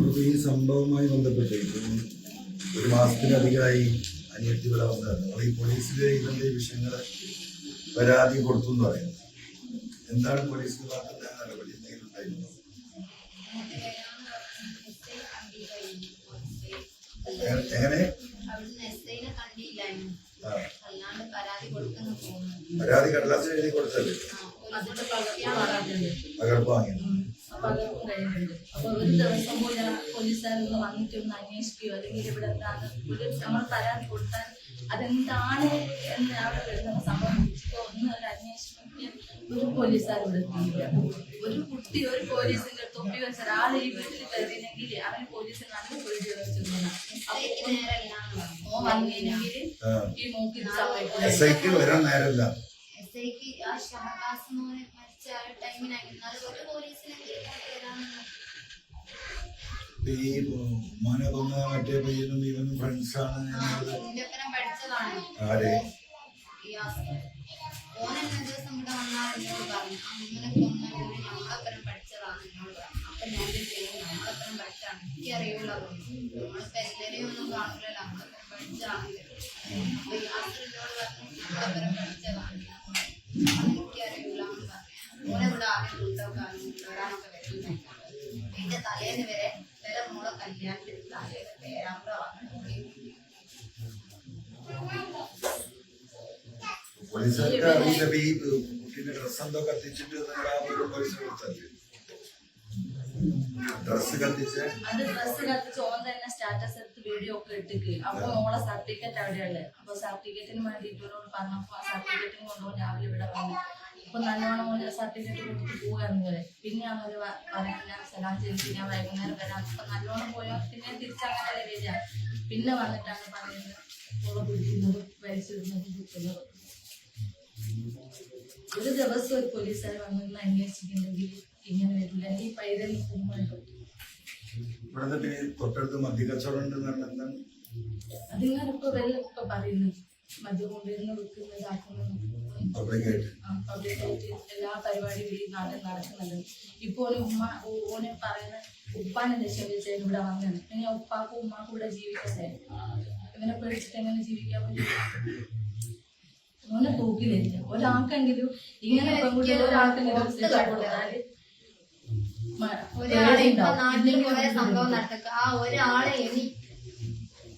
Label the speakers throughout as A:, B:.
A: അപ്പോൾ ഈ സംഭവവുമായി ബന്ധപ്പെട്ട് ഇപ്പം ഒരു മാസത്തിലധികമായി അനിയത്തി ഇവിടെ വന്നായിരുന്നു അപ്പോൾ ഈ പോലീസിൽ ഇതിന്റെ വിഷയങ്ങൾ പരാതി കൊടുത്തു എന്ന് പറയുന്നത് എന്താണ് പോലീസിന് ഭാഗത്തെ നടപടി എന്തെങ്കിലും ഉണ്ടായിരുന്നോ? എങ്ങനെ?
B: പരാതി
A: കടലാസ് എഴുതി കൊടുത്തല്ലേ?
C: പകർപ്പ് വാങ്ങാറുണ്ട്
A: പകർപ്പും
C: ഒരു ദിവസം പോലും പോലീസുകാരൊന്ന് വന്നിട്ട് അന്വേഷിക്കുകയോ അല്ലെങ്കിൽ ഇവിടെ എന്താണ് ഒരു നമ്മൾ പരാതി കൊടുത്താൽ അതെന്താണ് എന്ന് അവിടെ വരുന്ന സംഭവം ഒന്ന് ഒരു അന്വേഷണത്തിന് ഒരു പോലീസുകാർ ഇവിടെ എത്തിയില്ല. ഒരു കുട്ടി ഒരു പോലീസിന്റെ തൊപ്പി വെച്ച ഒരാൾ ഈ വീട്ടിൽ കയറിയെങ്കിൽ അവന് പോലീസിന് നല്ല പേടി വെച്ചിരുന്ന അപ്പൊ വന്നില്ലെങ്കിൽ ഈ
A: എസ് വരാൻ നേരമില്ല.
B: എസ് ഐക്ക് ആ മരിച്ച ആ
A: ഈ മോനെ കൊന്ന മറ്റേ പയ്യനും ഇവനും ഫ്രണ്ട്സാണ് ആരെ?
B: ഓൻ എന്നെ ദിവസം ഇവിടെ വന്നാൽ പറഞ്ഞു. പറഞ്ഞു ഓനെ ഇവിടെ ആദ്യം കൊണ്ടുപോകാനും കൊണ്ടുവരാനൊക്കെ വരുന്നുണ്ട് എന്റെ തലേന്ന് വരെ വരെ മോളെ കല്യാണത്തിന് തലേന്ന് പേരാമ്പ്ര
A: പോലീസുകാർക്ക് അറിയില്ല ഈ കുട്ടീന്റെ ഡ്രസ് എന്തോ കത്തിച്ചിട്ട് പോലീസ് കൊടുത്തല്ലേ ഡ്രസ് കത്തിച്ച്
C: അത് സ്റ്റാറ്റസ് എടുത്ത് വീഡിയോ ഒക്കെ ഇട്ടിക്ക്. അപ്പൊ ഓളെ സർട്ടിഫിക്കറ്റ് അവിടെയുള്ളത് അപ്പൊ സർട്ടിഫിക്കറ്റിന് വേണ്ടിയിട്ട് പറഞ്ഞപ്പോ ആ സർട്ടിഫിക്കറ്റും കൊണ്ടുപോകും രാവിലെ ഇവിടെ വന്നു. അപ്പൊ നല്ലോണം കൊണ്ട് സർട്ടിഫിക്കറ്റ് കൊടുത്ത് പോവുകയാണ് പോലെ പിന്നെ അവർ പറയാൻ ഞാൻ സലാം ചെയ്തിട്ട് ഞാൻ വൈകുന്നേരം വരാം. അപ്പൊ നല്ലോണം പോയോ. പിന്നെ തിരിച്ചങ്ങനെ വരിക. പിന്നെ വന്നിട്ടാണ് പറയുന്നത് ഓളെ പിടിക്കുന്നത് വലിച്ചിടുന്നത് കുത്തുന്നത് ഒരു ദിവസം ഒരു പോലീസുകാർ വന്നിരുന്ന് അന്വേഷിക്കുന്നെങ്കിൽ ഇങ്ങനെ വരില്ല. ഈ പൈതൽ ഉമ്മയുണ്ട്
A: ഇവിടുന്ന് പിന്നെ തൊട്ടടുത്ത് മദ്യക്കച്ചവടം ഉണ്ട് എന്ന് പറഞ്ഞാൽ എന്താണ്?
C: അതിങ്ങാനിപ്പോ വെള്ളം ഇപ്പൊ പറയുന്നു. കൊണ്ടുവരുന്ന വിൽക്കുന്നത് ആക്കുന്നത് എല്ലാ പരിപാടിയും ഈ നാട്ടിൽ നടക്കുന്നുണ്ട്. ഇപ്പൊ ഒരു ഉമ്മ ഓനെ പറയുന്ന ഉപ്പാൻ വെച്ച് ഇവിടെ വന്നത് ഞാൻ ഉപ്പാക്കും ഉമ്മാക്കും ഇവിടെ ജീവിക്കട്ടെ? ഇവനെ പേടിച്ചിട്ട് എങ്ങനെ ജീവിക്കാൻ പറ്റും? ഓനെ തൂക്കിലില്ല ഒരാൾക്കെങ്കിലും ഇങ്ങനെ പെൺകുട്ടികൾ ഒരാൾക്കെങ്കിലും
B: ഒരാളെ സംഭവം. നടക്കുക ആ ഒരാളെ ഇനി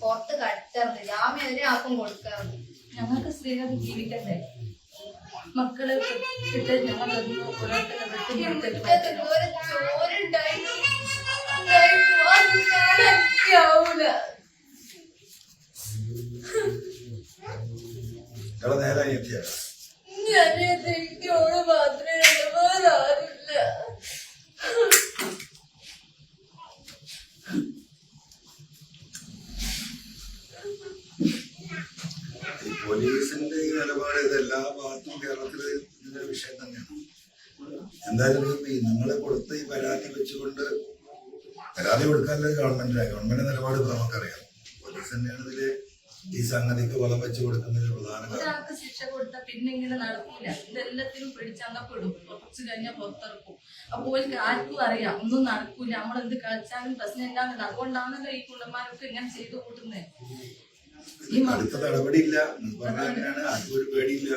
B: പുറത്ത് കട്ടറുണ്ട് ജാമ്യം ഒരാൾക്കും കൊടുക്കാറുണ്ട്
C: ഞങ്ങൾക്ക് സ്ത്രീകൾക്ക് ജീവിക്കണ്ടേ? മക്കൾ ഇട്ട് ഞങ്ങൾ
B: മുറ്റത്ത് ഒരു ചോരുണ്ടായിരുന്നു. ഉണ്ടായിരുന്നു. അത് കാണാൻ എനിക്കാവൂല.
A: നിങ്ങളെ നേരായി എത്തിയ
B: ഇനി അനിയത്തി എനിക്ക് ഓൾ മാത്രമേ ഉള്ളൂ. വേറെ ആരുമില്ല.
A: ഈ പോലീസിന്റെ ഈ നിലപാട് ഇത് എല്ലാ ഭാഗത്തും കേരളത്തിൽ ഇതിന്റെ വിഷയം തന്നെയാണ്. എന്തായാലും ഈ നിങ്ങളെ കൊടുത്ത ഈ പരാതി വെച്ചുകൊണ്ട് പരാതി കൊടുക്കാനുള്ള ഗവൺമെന്റിലെ ഗവൺമെന്റ് നിലപാട് ഇപ്പൊ നമുക്കറിയാം. പോലീസ് തന്നെയാണ് ഇതിൽ ഈ സംഗതിക്ക് വളം വെച്ച് കൊടുക്കുന്നതിന് പ്രധാന
C: ശിക്ഷ കൊടുത്താൽ പിന്നെ ഇങ്ങനെ നടക്കില്ല ഇതെല്ലാത്തിനും പിടിച്ചങ്ങപ്പെടും. കുറച്ച് കഴിഞ്ഞാൽ പുറത്തിറക്കും. അപ്പോൾ ആർക്കും അറിയാം. ഒന്നും നടക്കൂല. നമ്മൾ എന്ത് കളിച്ചാലും പ്രശ്നം ഇല്ലാന്നില്ല അതുകൊണ്ടാണല്ലോ ഈ കുണ്ടന്മാരൊക്കെ ഇങ്ങനെ ചെയ്തു കൂട്ടുന്നത്
A: അടുത്ത നടപടിയില്ല അങ്ങനെയാണ് ആർക്കും ഒരു പേടിയില്ല.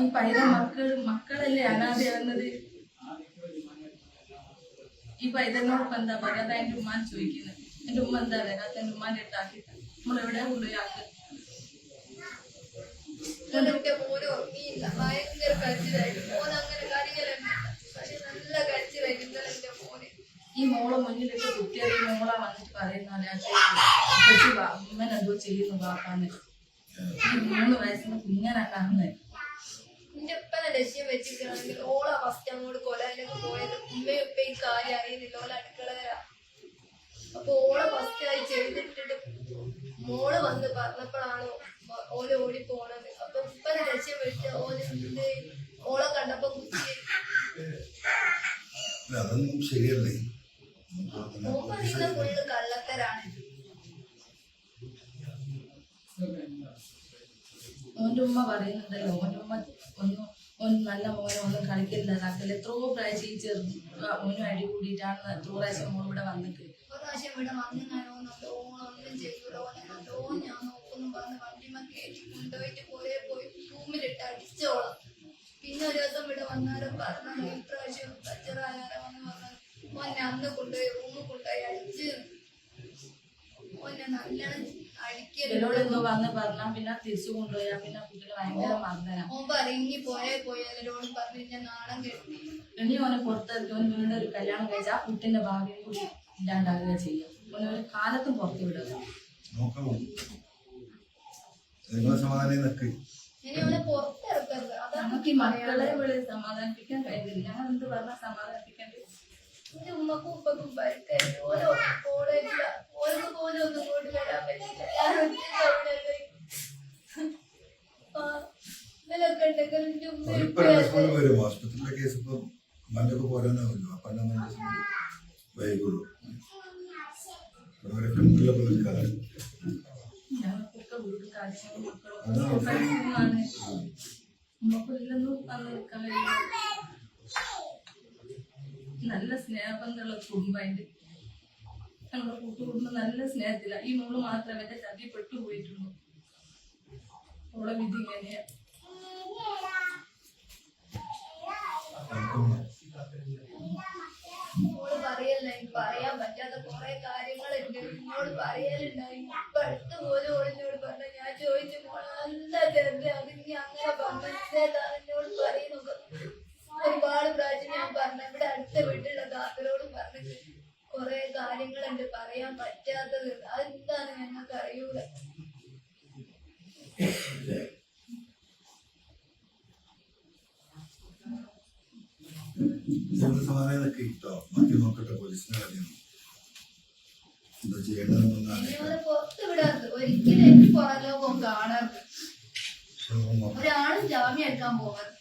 C: ഈ പൈത മക്കൾ മക്കളല്ലേ അനാഥയാകുന്നത് ഈ പൈതലിനോടൊപ്പം എന്താ പറയാതെ എന്റെ ഉമ്മാൻ ചോദിക്കുന്നത് എന്റെ ഉമ്മ എന്താ വരാത്ത എന്റെ ഉമ്മാന്റെ അടുത്താക്കിട്ട് നമ്മൾ എവിടെയാ കൊണ്ടുപോയി ആക്കുക.
B: ഭയങ്കര കരച്ചിലായിരുന്നു. അങ്ങനെ കാര്യങ്ങളല്ല. പക്ഷെ നല്ല കരച്ചിലായിരുന്നു ഇന്നലെ എന്റെ മോന്.
C: ഈ മോളെ മുന്നിലിട്ട് കുത്തിയറിയ മോളാ വന്നിട്ട് പറയുന്ന ഉമ്മൻ എന്തോ ചെയ്യുന്നു വാപ്പാന്ന്. ഈ മൂന്ന് വയസ്സിന് കുഞ്ഞനാ കാണുന്നത്
B: എന്റെ ഉപ്പനെ ലക്ഷ്യം വെച്ചിട്ടാണെങ്കിൽ ഓളാ ഫസ്റ്റ് അങ്ങോട്ട് കൊലയിലേക്ക് പോയത്. ഉമ്മയും ഉപ്പയും കാര്യം അറിയുന്നില്ല. ഓളെ അടുക്കളയിലാ. അപ്പൊ ഓളെ ഫസ്റ്റ് ആയി ചെയ്തിട്ടിട്ട് മോൾ വന്ന് പറഞ്ഞപ്പോഴാണ് ഓൽ ഓടി പോണത് അപ്പൊ ഉപ്പനെ ലക്ഷ്യം വെച്ച് ഓൽ ഓളെ കണ്ടപ്പോ കുത്തി.
A: അതൊന്നും ശരിയല്ലേ.
B: പറയുന്ന ഫുള്ള് കള്ളത്തരാണ്.
C: ഓന്റെ ഉമ്മ പറയുന്നുണ്ടല്ലോ ഓന്റെ ഉമ്മ ഒന്നും ഓൻ നല്ല മോനെ ഒന്നും കളിക്കില്ലാതാക്കൽ എത്രയോ പ്രാവശ്യം ഈ ഓനും മോനും അടി കൂടിയിട്ടാണ് എത്രയോ പ്രാവശ്യം മോൻ ഇവിടെ വന്നിട്ട്.
B: ഒരു പ്രാവശ്യം ഇവിടെ ഒന്നും ചെയ്യൂല. ഞാൻ നോക്കുന്നു പറഞ്ഞ് വണ്ടിമ കയറ്റി കൊണ്ടുപോയിട്ട് പോയേ പോയി റൂമിലിട്ട് അടിച്ചോളാം പിന്നെ ഒരു ദിവസം ഇവിടെ വന്നാലും പറഞ്ഞു ഇപ്രാവശ്യം പ്രാവശ്യം കച്ചറായാലോ എന്ന് പറഞ്ഞത് ഓനെ അന്ന് കൊണ്ടുപോയി റൂമിൽ ഓനെ
C: ഇവരോട് എന്തോ പറഞ്ഞാ പിന്നെ തിരിച്ചു കൊണ്ടുപോയാ. പിന്നെ കുട്ടികൾ ഭയങ്കര മർദ്ദന.
B: ഓൻ പറങ്ങി പോയേ പോയി എല്ലാരോടും പറഞ്ഞ് ഞാൻ നാണം കെട്ടി
C: ഇനി ഓനെ പുറത്തിറക്കി ഓൻ വീണ്ടും ഒരു കല്യാണം കഴിച്ചാ ആ കുട്ടിന്റെ ഭാഗ്യം കൂടി ഇല്ലാണ്ടാകുക ചെയ്യും. ഓനെ ഒരു കാലത്തും പുറത്തു വിടുക നമുക്ക് ഈ മക്കളെ സമാധാനിപ്പിക്കാൻ കഴിയില്ല ഞങ്ങൾ എന്ത് പറഞ്ഞാൽ സമാധാനിപ്പിക്കേണ്ടത്
B: എന്റെ ഉമ്മക്കും ഉപ്പക്കും പരിക്കായി ഓരോ കോളേജില ഓർക്ക് പോലും ഒന്നും ഇങ്ങോട്ട് വരാൻ പറ്റില്ല. ഞാൻ ആ, ഇതിലൊക്കെ ഉണ്ടെങ്കിൽ എന്റെ ഉമ്മ
A: ഇപ്പൊ രണ്ട് വരും. ഹോസ്പിറ്റലിലെ കേസ് ഇപ്പൊ മല്ലൊക്കെ പോരാനാവുമല്ലോ. അപ്പൊ വൈകുള്ളൂ
C: മക്കളും നല്ല സ്നേഹബന്ധമുള്ള കുടുംബമായിട്ട് ഞങ്ങളുടെ കൂട്ടുകുടുംബം നല്ല സ്നേഹത്തില. ഈ മോൾ മാത്രമേ എന്റെ ചതി പെട്ടുപോയിട്ടുള്ളൂ. അവളെ വിധി ഇങ്ങനെയാ
B: എന്നോട് പറയല്ല എനിക്ക് പറയാൻ പറ്റാത്ത കുറെ കാര്യങ്ങളുണ്ട് എന്നോട് പറയലുണ്ടായി ഇപ്പൊ അടുത്ത് പോലും ഓൾ എന്നോട് പറഞ്ഞ ഞാൻ ചോദിച്ചു മോളെ നല്ല ചെറുത് അത് ഇനി അങ്ങനെ പറഞ്ഞതാണ് എന്നോട് പറയുന്നത് ഒരുപാട് പ്രാവശ്യം ഞാൻ പറഞ്ഞു ഇവിടെ അടുത്ത വീട്ടിലുള്ള കാക്കരോട് പറഞ്ഞിട്ട് കുറെ കാര്യങ്ങളുണ്ട് പറയാൻ പറ്റാത്തത് അതെന്താണ് ഞങ്ങൾക്ക് അറിയൂല
A: നിങ്ങൾ സമാധാനം നിൽക്ക് ബാക്കി നോക്കട്ടെ പോലീസിന്റെ കാര്യം. എന്താ ചെയ്യേണ്ടതെന്നൊന്നും
B: ഒരാളും ജാമ്യം എടുക്കാൻ പോകരുത്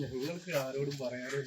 D: ഞങ്ങൾക്ക് ആരോടും പറയാനും